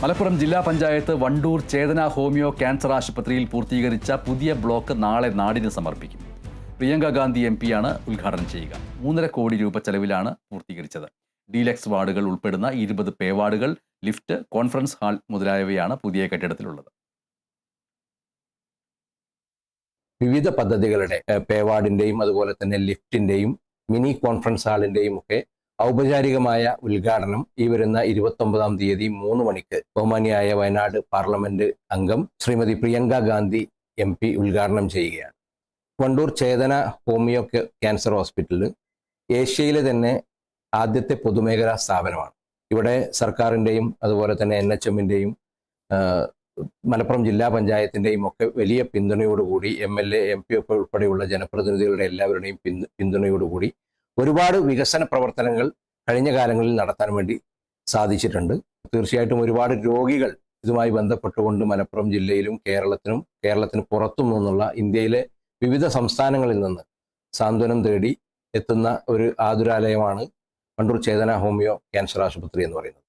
മലപ്പുറം ജില്ലാ പഞ്ചായത്ത് വണ്ടൂർ ചേതന homeo cancer ആശുപത്രിയിൽ പൂർത്തീകരിച്ച പുതിയ ബ്ലോക്ക് നാളെ നാടിന് സമർപ്പിക്കും. പ്രിയങ്ക ഗാന്ധി എം പിയാണ് ഉദ്ഘാടനം ചെയ്യുക. മൂന്നര കോടി രൂപ ചെലവിലാണ് പൂർത്തീകരിച്ചത്. ഡീലക്സ് വാർഡുകൾ ഉൾപ്പെടുന്ന ഇരുപത് പേ വാർഡുകൾ ലിഫ്റ്റ് കോൺഫറൻസ് ഹാൾ മുതലായവയാണ് പുതിയ കെട്ടിടത്തിലുള്ളത്. വിവിധ പദ്ധതികളുടെ പേവാർഡിന്റെയും അതുപോലെ തന്നെ ലിഫ്റ്റിന്റെയും മിനി കോൺഫറൻസ് ഹാളിന്റെയും ഒക്കെ ഔപചാരികമായ ഉദ്ഘാടനം ഈ വരുന്ന ഇരുപത്തി ഒമ്പതാം തീയതി മൂന്ന് മണിക്ക് ബഹുമാനിയായ വയനാട് പാർലമെന്റ് അംഗം ശ്രീമതി പ്രിയങ്ക ഗാന്ധി എം പി ഉദ്ഘാടനം ചെയ്യുകയാണ്. വണ്ടൂർ ചേതന ഹോമിയോ ക്യാൻസർ ഹോസ്പിറ്റലിൽ ഏഷ്യയിലെ തന്നെ ആദ്യത്തെ പൊതുമേഖലാ സ്ഥാപനമാണ്. ഇവിടെ സർക്കാരിന്റെയും അതുപോലെ തന്നെ എൻ എച്ച് എമ്മിന്റെയും മലപ്പുറം ജില്ലാ പഞ്ചായത്തിന്റെയും ഒക്കെ വലിയ പിന്തുണയോടുകൂടി M L A M P ഒക്കെ ഉൾപ്പെടെയുള്ള ജനപ്രതിനിധികളുടെ എല്ലാവരുടെയും പിന്തു പിന്തുണയോടുകൂടി ഒരുപാട് വികസന പ്രവർത്തനങ്ങൾ കഴിഞ്ഞ കാലങ്ങളിൽ നടത്താൻ വേണ്ടി സാധിച്ചിട്ടുണ്ട്. തീർച്ചയായിട്ടും ഒരുപാട് രോഗികൾ ഇതുമായി ബന്ധപ്പെട്ടുകൊണ്ട് മലപ്പുറം ജില്ലയിലും കേരളത്തിനും കേരളത്തിന് പുറത്തും നിന്നുള്ള ഇന്ത്യയിലെ വിവിധ സംസ്ഥാനങ്ങളിൽ നിന്ന് സാന്ത്വനം തേടി എത്തുന്ന ഒരു ആതുരാലയമാണ് വണ്ടൂർ ചേതന ഹോമിയോ ക്യാൻസർ ആശുപത്രി എന്ന് പറയുന്നത്.